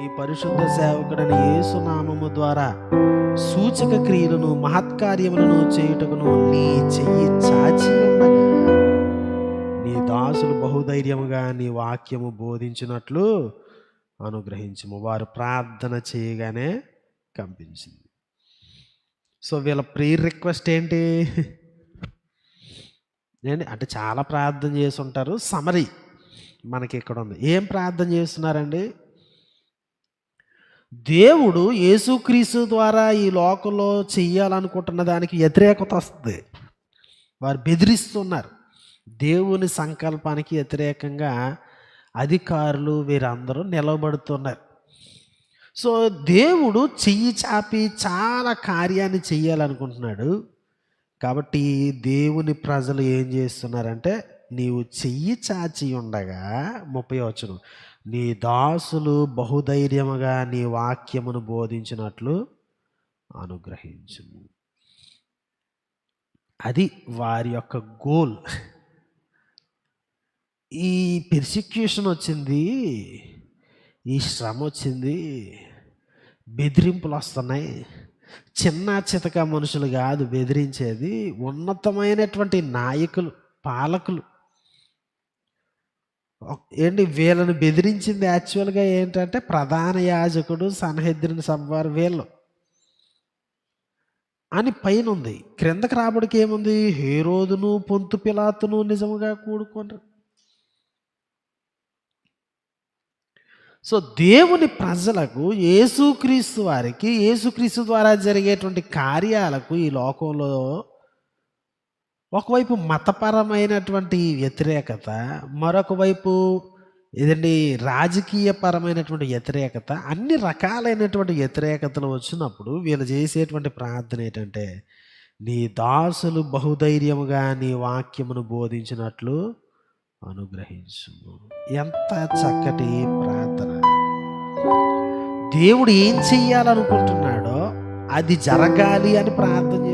నీ పరిశుద్ధ సేవకుడని యేసునామము ద్వారా సూచక క్రియలను మహత్కార్యములను చేయుటకును నీ చెయ్యి చాచి ఉండగా. నీ దాసులు బహుధైర్యముగా నీ వాక్యము బోధించినట్లు అనుగ్రహించము. వారు ప్రార్థన చేయగానే కంపించింది. సో వీళ్ళ ప్రీ రిక్వెస్ట్ ఏంటి? ఏంటి? అంటే చాలా ప్రార్థన చేసి ఉంటారు. సమరీ మనకి ఇక్కడ ఉంది. ఏం ప్రార్థన చేస్తున్నారండి? దేవుడు యేసుక్రీస్తు ద్వారా ఈ లోకంలో చెయ్యాలనుకుంటున్న దానికి వ్యతిరేకత వస్తుంది. వారు బెదిరిస్తున్నారు. దేవుని సంకల్పానికి వ్యతిరేకంగా అధికారులు వీరందరూ నిలబడుతున్నారు. సో దేవుడు చెయ్యి చాపి చాలా కార్యాన్ని చెయ్యాలనుకుంటున్నాడు. కాబట్టి దేవుని ప్రజలు ఏం చేస్తున్నారంటే నీవు చెయ్యి చాచి ఉండగా ముప్పై వచ్చును నీ దాసులు బహుధైర్యముగా నీ వాక్యమును బోధించినట్లు అనుగ్రహించును అది వారి యొక్క గోల్. ఈ పెర్సిక్యూషన్ వచ్చింది ఈ శ్రమ వచ్చింది బెదిరింపులు వస్తున్నాయి చిన్న చితక మనుషులు కాదు బెదిరించేది ఉన్నతమైనటువంటి నాయకులు పాలకులు. ఏంటి వీళ్ళని బెదిరించింది యాక్చువల్గా ఏంటంటే ప్రధాన యాజకుడు సన్హెద్రిని సబ్వారు వీళ్ళు. అని పైన ఉంది క్రిందకి రాబడికి ఏముంది? హేరోదును పొంతు పిలాతును నిజముగా కూడుకుంటారు సో దేవుని ప్రజలకు యేసుక్రీస్తు వారికి యేసుక్రీస్తు ద్వారా జరిగేటువంటి కార్యాలకు ఈ లోకంలో ఒకవైపు మతపరమైనటువంటి వ్యతిరేకత మరొక వైపు ఏదండి రాజకీయపరమైనటువంటి వ్యతిరేకత అన్ని రకాలైనటువంటి వ్యతిరేకతలు వచ్చినప్పుడు వీళ్ళు చేసేటువంటి ప్రార్థన ఏంటంటే నీ దాసులు బహుధైర్యముగా నీ వాక్యమును బోధించినట్లు అనుగ్రహించు ఎంత చక్కటి ప్రార్థన! దేవుడు ఏం చెయ్యాలనుకుంటున్నాడో అది జరగాలి అని ప్రార్థన